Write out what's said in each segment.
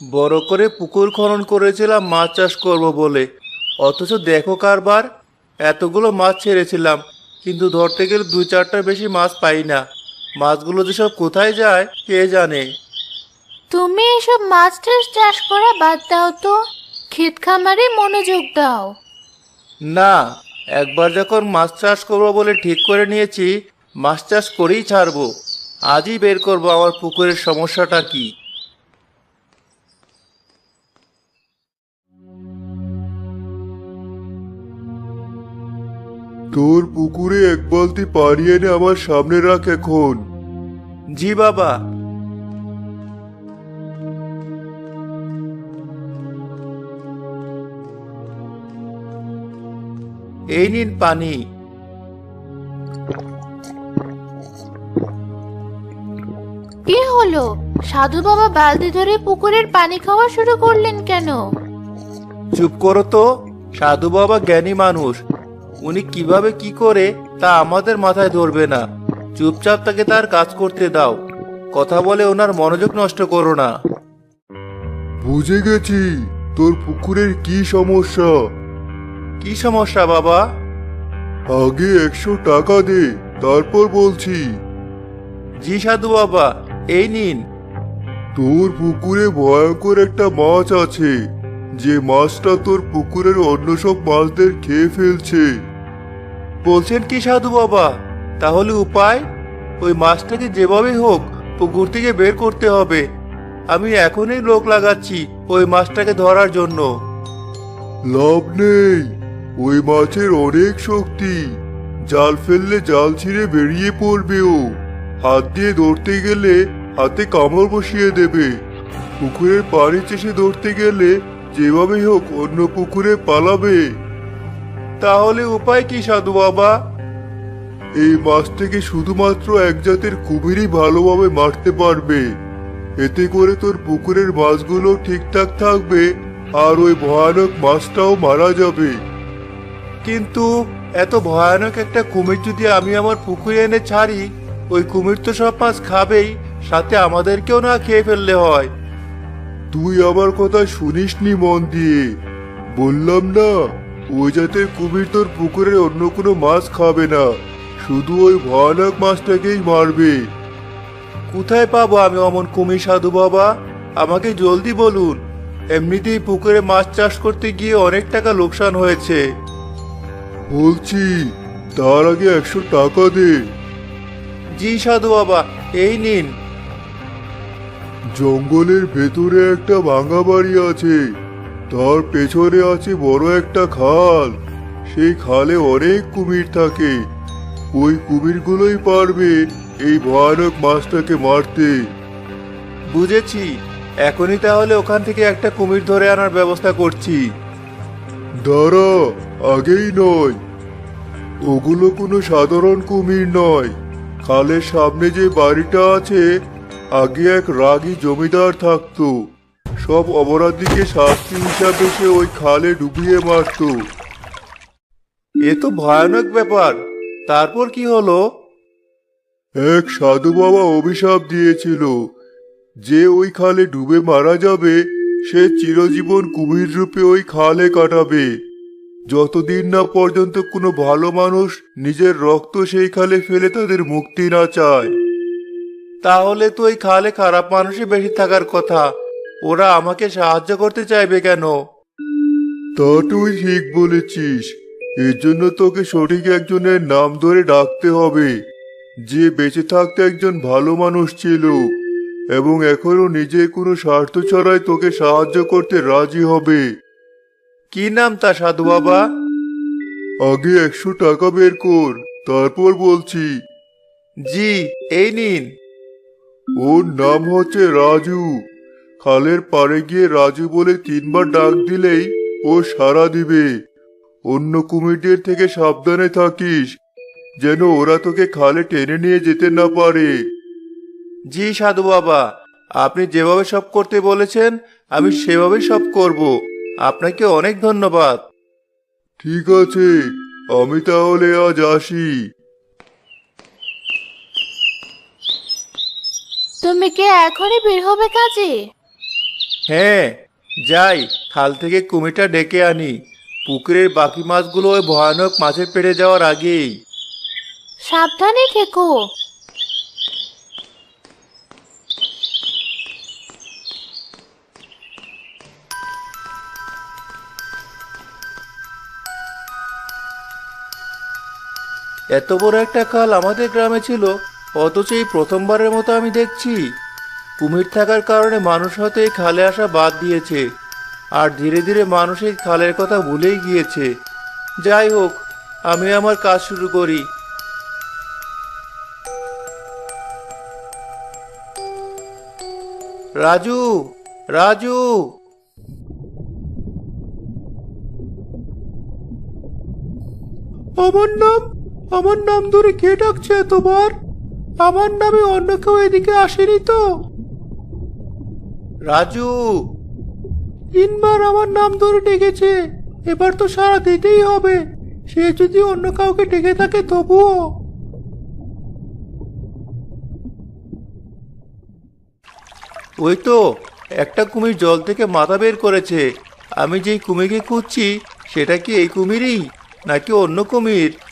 বড় করে পুকুর খনন করেছিলাম মাছ চাষ করব বলে। অথচ দেখো কারবার এতগুলো মাছ ছেড়েছিলাম কিন্তু ধরতে গেলে দুই চারটার বেশি মাছ পাই না। মাছগুলো যেসব কোথায় যায় কে জানে? তুমি এসব মাছ টাছ চাষ করা বাদ দাও তো। ক্ষেত খামারে মনোযোগ দাও। না একবার যখন মাছ চাষ করব বলে ঠিক করে নিয়েছি মাছ চাষ করেই ছাড়বো। আজই বের করব আমার পুকুরের সমস্যাটা কি? তোর পুকুরে এক বালতি পানি এনে আমার সামনে রাখ এখন। জি বাবা। এই নিন পানি। কি হলো? সাধু বাবা বালতি ধরে পুকুরের পানি খাওয়া শুরু করলেন কেন? চুপ করো তো সাধু বাবা জ্ঞানী মানুষ। উনি কীভাবে কি করে তা আমাদের মাথায় ধরবে না। চুপচাপ তাকে তার কাজ করতে দাও। কথা বলে ওনার মনোযোগ নষ্ট করো না। বুঝে গেছি। তোর পুকুরের কি সমস্যা? কি সমস্যা বাবা? আগে একশো টাকা দে তারপর বলছি। জি সাধু বাবা এই নিন। তোর পুকুরে ভয়ঙ্কর একটা মাছ আছে। যে মাছটা তোর পুকুরের অন্য সব মাছদের খেয়ে ফেলছে। বলছেন কি সাধু বাবা? তাহলে উপায়? ওই মাছটাকে যেভাবেই হোক পুকুর থেকে বের করতে হবে। আমি এখনই লোক লাগাচ্ছি ওই মাছটাকে ধরার জন্য। লাভ নেই। ওই মাছের অনেক শক্তি। জাল ফেললে জাল ছিঁড়ে বেরিয়ে পড়বে ও। হাত দিয়ে ধরতে গেলে হাতে কামড় বসিয়ে দেবে। পুকুরের পানি চেষে ধরতে গেলে যেভাবে হোক অন্য পুকুরে পালাবে। তাহলে উপায় কি, সাধু বাবা? এই মাছটাকে শুধুমাত্র এক জাতের কুমিরই ভালোভাবে মারতে পারবে। এতে করে তোর পুকুরের মাছগুলো ঠিকঠাক থাকবে আর ওই ভয়ানক মাছটাও মারা যাবে। কিন্তু এত ভয়ানক একটা কুমির যদি আমি আমার পুকুরে এনে ছাড়ি, ওই কুমির তো সব মাছ খাবেই, সাথে আমাদেরকেও না খেয়ে ফেললে হয়। তুই আমার কথা শুনিসনি মন দিয়ে বললাম না ওই জাতের কুমির তোর পুকুরের অন্য কোনো মাছ খাবে না শুধু ওই ভয়ানক মাছটাকেই মারবে। কোথায় পাবো আমি অমন কুমির সাধু বাবা? আমাকে জলদি বলুন। এমনিতেই পুকুরে মাছ চাষ করতে গিয়ে অনেক টাকা লোকসান হয়েছে। বলছি তার আগে একশো টাকা দে। জি সাধু বাবা এই নিন। জঙ্গলের ভেতরে একটা ভাঙা বাড়ি আছে। তার পেছনে আছে বড় একটা খাল। সেই খালে অনেক কুমির থাকে। ওই কুমিরগুলোই পারবে এই ভয়ানক মাছটাকে মারতে। বুঝেছি। এখনই তাহলে ওখান থেকে একটা কুমির ধরে আনার ব্যবস্থা করছি। দাঁড়া আগেই নয়। ওগুলো কোনো সাধারণ কুমির নয়। খালের সামনে যে বাড়িটা আছে আগে এক রাগী জমিদার থাকতো। সব অপরাধীকে শাস্তি হিসাবে সে ওই খালে ডুবিয়ে মারতো। এ তো ভয়ানক ব্যাপার। তারপর কি হলো? এক সাধু বাবা অভিশাপ দিয়েছিল। যে ওই খালে ডুবে মারা যাবে, সে চিরজীবন কুমির রূপে ওই খালে কাটাবে। যতদিন না পর্যন্ত কোনো ভালো মানুষ নিজের রক্ত সেই খালে ফেলে তাদের মুক্তি না চায়। তাহলে তো ওই খালে খারাপ মানুষই বেশি থাকার কথা। ওরা আমাকে সাহায্য করতে চাইবে কেন? তা তুই ঠিক বলেছিস। এর জন্য তোকে সঠিক একজনের নাম ধরে ডাকতে হবে। যে বেঁচে থাকতে একজন ভালো মানুষ ছিল এবং এখনও নিজে কোনো স্বার্থ ছাড়াই তোকে সাহায্য করতে রাজি হবে। কি নাম তা সাধু বাবা? আগে একশো টাকা বের কর তারপর বলছি। জি এই নিন। ওর নাম হচ্ছে রাজু। খালের পাড়ে গিয়ে রাজু বলে তিনবার ডাক দিলেই ও সাড়া দিবে। অন্য কুমিরদের থেকে সাবধানে থাকিস যেন ওরা তোকে খালে টেনে নিয়ে যেতে না পারে। জি সাধু বাবা আপনি যেভাবে সব করতে বলেছেন আমি সেভাবেই সব করব। আপনাকে অনেক ধন্যবাদ। ঠিক আছে আমি তাহলে আজ আসি। তুমি কি এখনই বের হবে কাজে? হ্যাঁ যাই খাল থেকে কুমিরটা ডেকে আনি। পুকুরের বাকি মাছগুলো ওই ভয়ানক মাছের পেটে যাওয়ার আগেই। সাবধানে থেকো। এত বড় একটা খাল আমাদের গ্রামে ছিল অথচ এই প্রথমবারের মতো আমি দেখছি। কুমির থাকার কারণে মানুষ হয়তো এই খালে আসা বাদ দিয়েছে। আর ধীরে ধীরে মানুষ এই খালের কথা ভুলেই গিয়েছে। যাই হোক, আমি আমার কাজ শুরু করি। রাজু রাজু। আমার নাম আমার নাম ধরে কে ডাকছে তোমার আমার নামে অন্য কেউ এদিকে আসেনি তো? রাজু! তিনবার আমার নাম ধরে ডেকেছে। এবার তো সারা দিতেই হবে। সে যদি অন্য কাউকে ডেকে থাকে তবুও। ওই তো একটা কুমির জল থেকে মাথা বের করেছে। আমি যেই কুমিরকে খুঁজছি সেটা কি এই কুমিরই নাকি অন্য কুমির?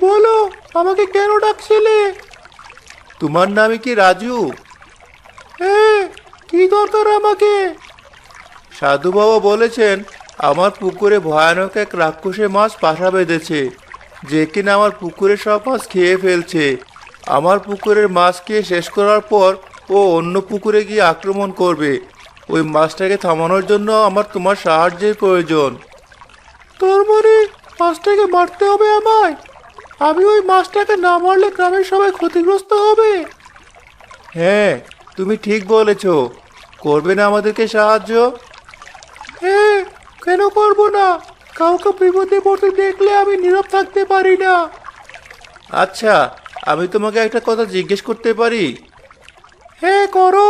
বলো আমাকে কেন ডাকছিলে? তোমার নামে কি রাজু? হ্যাঁ কি দরকার আমাকে? সাধু বাবা বলেছেন আমার পুকুরে ভয়ানক এক রাক্ষসে মাছ পাশা বেঁধেছে যে কিনা আমার পুকুরে সব মাছ খেয়ে ফেলছে। আমার পুকুরের মাছ খেয়ে শেষ করার পর ও অন্য পুকুরে গিয়ে আক্রমণ করবে। ওই মাছটাকে থামানোর জন্য আমার তোমার সাহায্যের প্রয়োজন। তোর মানে মাছটাকে মারতে হবে আমায়? আমি ওই মাছটাকে না মারলে গ্রামের সবাই ক্ষতিগ্রস্ত হবে। হ্যাঁ তুমি ঠিক বলেছ। করবে না আমাদেরকে সাহায্য? হ্যাঁ কেন করব না? কাউকে বিপদে পড়তে দেখলে আমি নীরব থাকতে পারি না। আচ্ছা আমি তোমাকে একটা কথা জিজ্ঞেস করতে পারি? হ্যাঁ করো।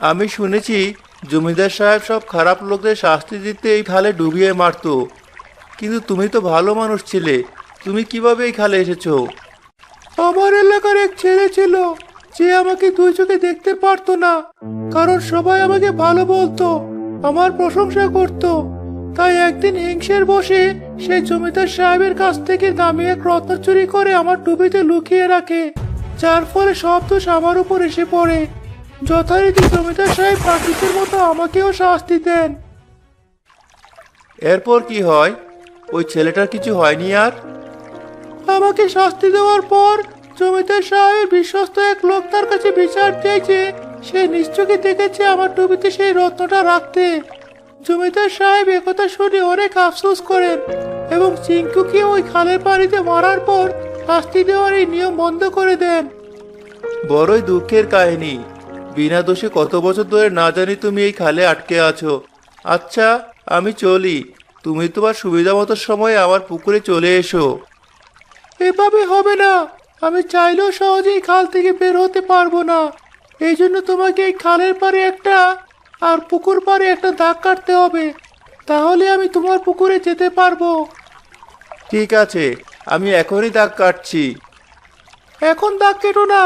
আমি শুনেছি জমিদার সাহেব সব খারাপ লোকদের শাস্তি দিতে এই খালে ডুবিয়ে মারতো। কিন্তু তুমি তো ভালো মানুষ ছিলে তুমি কীভাবে এই খালে এসেছ? আমার এলাকার এক ছেলে ছিল। যে আমাকে দুই চোখে দেখতে পারতো না, কারণ সবাই আমাকে ভালো বলতো, আমার প্রশংসা করত। তাই একদিন হিংসের বসে সেই জমিদার সাহেবের কাছ থেকে দামি এক রত্ন চুরি করে আমার টুপিতে লুকিয়ে রাখে, যার ফলে সব দোষ আমার উপর এসে পড়ে। যথারীতি জমিদার সাহেব প্রাকৃতের মতো আমাকেও শাস্তি দেন। এরপর কি হয়? ওই ছেলেটার কিছু হয়নি আর? আমাকে শাস্তি দেওয়ার পর জমিদার সাহেবের বিশ্বস্ত এক লোক তার কাছে বিচার চেয়েছে সে নিশ্চয়ই দেখেছে আমার টুপিতে সেই রত্নটা রাখতে। জমিদার সাহেব একথা শুনে অনেক আফসোস করেন এবং চিঙ্কুকে ওই খালের পানিতে মারার পর শাস্তি দেওয়ার এই নিয়ম বন্ধ করে দেন। বড়ই দুঃখের কাহিনী। বিনা দোষে কত বছর ধরে না জানি তুমি এই খালে আটকে আছো। আচ্ছা আমি চলি। তুমি তোমার সুবিধা মতো সময় আমার পুকুরে চলে এসো। এভাবে হবে না। আমি চাইলেও সহজেই খাল থেকে বের হতে পারব না। এই জন্য তোমাকে এই খালের পারে একটা আর পুকুর পারে একটা দাগ কাটতে হবে। তাহলে আমি তোমার পুকুরে যেতে পারব। ঠিক আছে আমি এখনই দাগ কাটছি। এখন দাগ কেটো না।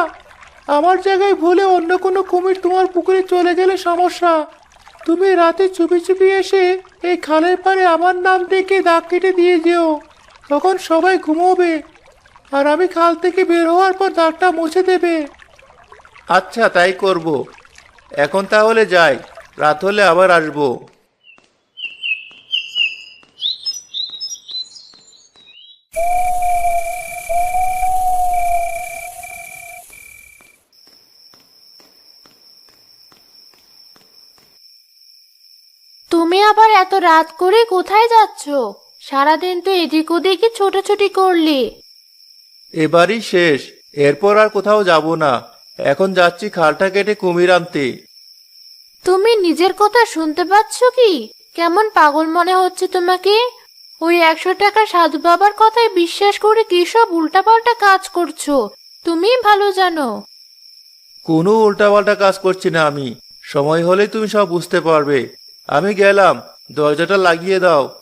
আমার জায়গায় ভুলে অন্য কোনো কুমির তোমার পুকুরে চলে গেলে সমস্যা। তুমি রাতে চুপি চুপি এসে এই খালের পারে আমার নাম ডেকে দাগ কেটে দিয়ে যেও। তখন সবাই ঘুমোবে। আর আমি খাল থেকে বের হওয়ার পর দাগটা মুছে দেবে। আচ্ছা তাই করব। এখন তাহলে যাই রাত হলে আবার আসব। তুমি আবার এত রাত করে কোথায় যাচ্ছ? সারাদিন তো এদিক ওদিকে ছোটাছুটি করলি। এবারই শেষ। এরপর আর কোথাও যাব না। এখন যাচ্ছি খালটা কেটে কুমির আনতে। তুমি নিজের কথা শুনতে পাচ্ছ কি? কেমন পাগল মনে হচ্ছে তোমাকে? ওই একশো টাকা সাধু বাবার কথায় বিশ্বাস করে কি সব উল্টাপাল্টা কাজ করছ? তুমি ভালো জানো। কোনো উল্টাপাল্টা কাজ করছি না আমি। সময় হলে তুমি সব বুঝতে পারবে। আমি গেলাম। দরজাটা লাগিয়ে দাও।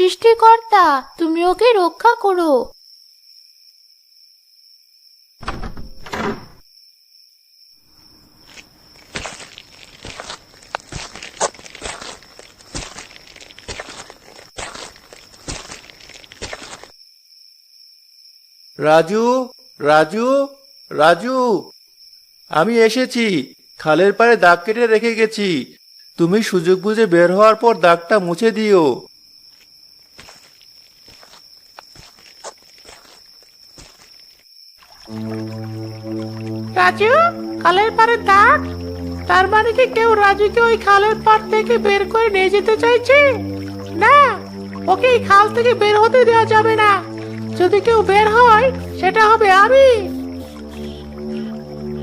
সৃষ্টিকর্তা, তুমি ওকে রক্ষা করো। রাজু রাজু রাজু। আমি এসেছি, খালের পাড়ে দাগ কেটে রেখে গেছি। তুমি সুযোগ বুঝে বের হওয়ার পর দাগটা মুছে দিও। রাজু, খালের পাড়ে দাগ তার মানে কি কেউ রাজুকে ওই খালের পাড় থেকে বের করে নিয়ে যেতে চাইছে? না, ওকে এই খাল থেকে বের হতে দেওয়া যাবে না। যদি কেউ বের হয়, সেটা হবে আমি।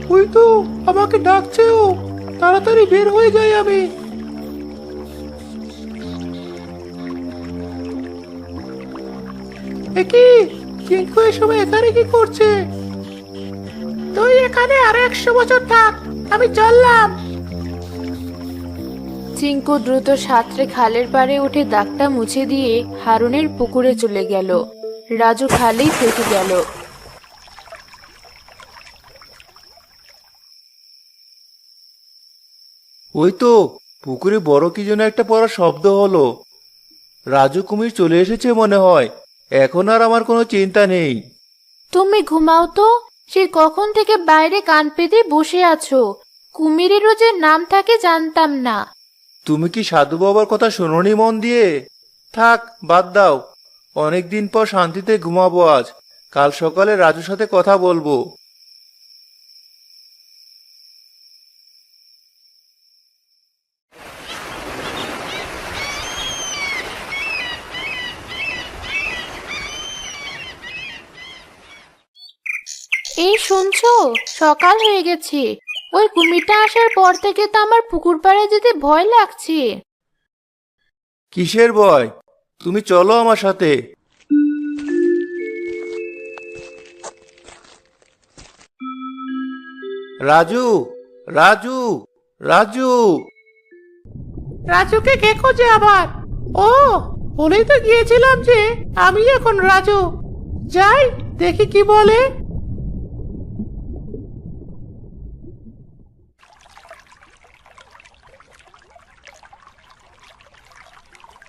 ওই তো, আমাকে ডাকছে ও। তাড়াতাড়ি বের হয়ে যাই আমি। এ কি চিঙ্কু এই সময় এখানে কি করছে? তুই এখানে আর একশো বছর থাক আমি চললাম। চিঙ্কু দ্রুত সাঁতরে খালের পাড়ে উঠে দাগটা মুছে দিয়ে হারুনের পুকুরে চলে গেল। রাজু খালেই থেকে গেল। ওই তো পুকুরে বড় কি যেন একটা পড়া শব্দ হলো। রাজু কুমির চলে এসেছে মনে হয় এখন আর আমার কোনো চিন্তা নেই। তুমি ঘুমাও তো। সে কখন থেকে বাইরে কান পেতে বসে আছো? কুমিরেরও যে নাম থাকে জানতাম না। তুমি কি সাধু বাবার কথা শুনোনি মন দিয়ে? থাক, বাদ দাও। অনেকদিন পর শান্তিতে ঘুমাবো আজ। কাল সকালে রাজুর সাথে কথা বলব। এই শুনছো? সকাল হয়ে গেছে। ওই কুমিরটা আসার পর থেকে তো আমার পুকুর পাড়ে যেতে ভয় লাগছে। কিসের ভয়? তুমি চলো আমার সাথে। রাজু রাজু রাজু। রাজুকে কে খোঁজে আবার? ও বলেই তো গিয়েছিলাম যে আমি এখন রাজু। যাই দেখি কি বলে।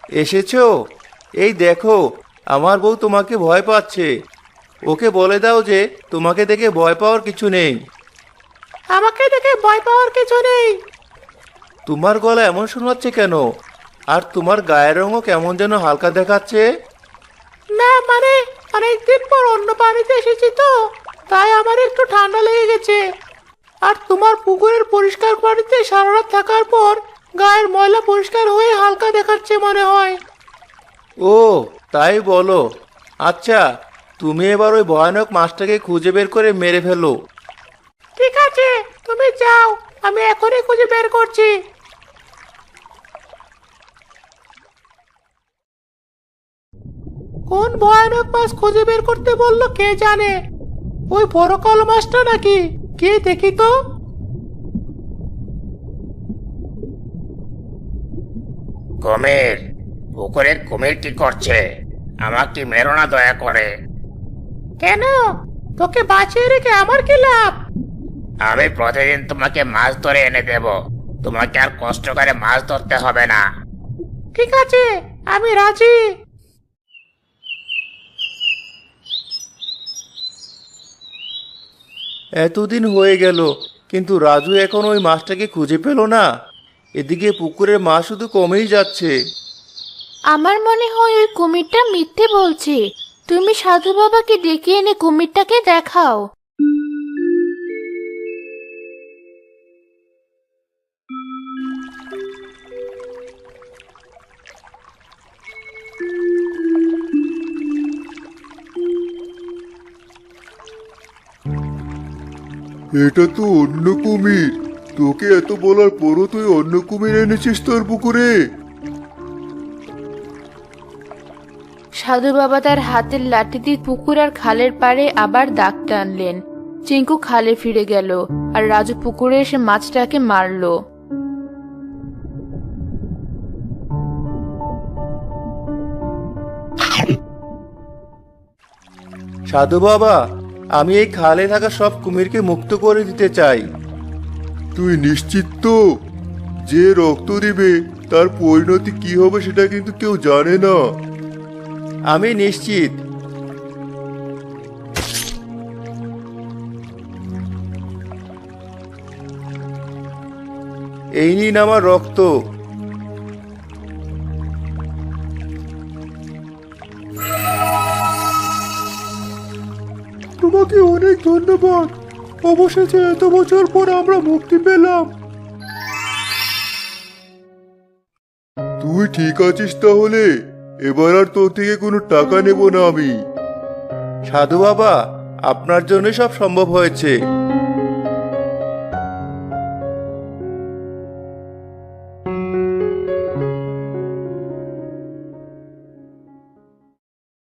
এসেছ? এই দেখো আমার বউ তোমাকে ভয় পাচ্ছে। ওকে বলে দাও যে তোমাকে দেখে ভয় পাওয়ার কিছু নেই। আমাকে দেখে ভয় পাওয়ার কিছু নেই। তোমার গলা এমন শোনাচ্ছে কেন? আর তোমার গায়ের রঙও কেমন যেন হালকা দেখাচ্ছে? না মানে অনেকদিন পর অন্য পানিতে এসেছি তো তাই আমার একটু ঠান্ডা লেগে গেছে। আর তোমার পুকুরের পরিষ্কার পানিতে সারা রাত থাকার পর গায়ের ময়লা পরিষ্কার হয়ে হালকা দেখাচ্ছে মনে হয়। ও তাই বলো। আচ্ছা তুমি এবার ওই ভয়ানক মাছটাকে খুঁজে বের করে মেরে ফেলো। ঠিক আছে তুমি যাও আমি এখনই খুঁজে বের করছি। কোন ভয়ানক মাছ খুঁজে বের করতে বলল কে জানে? ওই বড় কালো মাছটা নাকি? কে দেখি তো? কুমির পুকুরের কুমির কি করছে। আমাকে মেরো না দয়া করে। কেন? তোকে বাঁচিয়ে রেখে আমার কি লাভ? আমি প্রতিদিন তোমাকে মাছ ধরে এনে দেব। তোমাকে আর কষ্ট করে মাছ ধরতে হবে না। ঠিক আছে আমি রাজি। এতদিন হয়ে গেল কিন্তু রাজু এখন ওই মাছটাকে খুঁজে পেল না। এদিকে পুকুরের মা শুধু কমেই যাচ্ছে। আমার মনে হয় ওই কুমিরটা মিথ্যে বলছে। তুমি সাধু বাবাকে ডেকে এনে কুমিরটাকে দেখাও। এটা তো অন্য কুমির। তোকে এত বলার পরও তুই অন্য কুমির এনেছিস তোর পুকুরে? সাধু বাবা তার হাতের লাঠি দিয়ে পুকুর আর খালের পাড়ে আবার দাগ টানলেন। চিঙ্কু খালে ফিরে গেল আর রাজু পুকুরে এসে মাছটাকে মারলো। সাধু বাবা আমি এই খালে থাকা সব কুমিরকে মুক্ত করে দিতে চাই। তুই নিশ্চিত তো যে রক্ত দিবে তার পরিণতি কি হবে সেটা কিন্তু কেউ জানে না। আমি নিশ্চিত। এই নিন আমার রক্ত। তোমাকে অনেক ধন্যবাদ। অবশেষে এত বছর পর আমরা মুক্তি পেলাম। তুই ঠিক আছিস তাহলে? এবার আর তোর থেকে কোনো টাকা নেব না আমি। সাধু বাবা আপনার জন্য সব সম্ভব হয়েছে।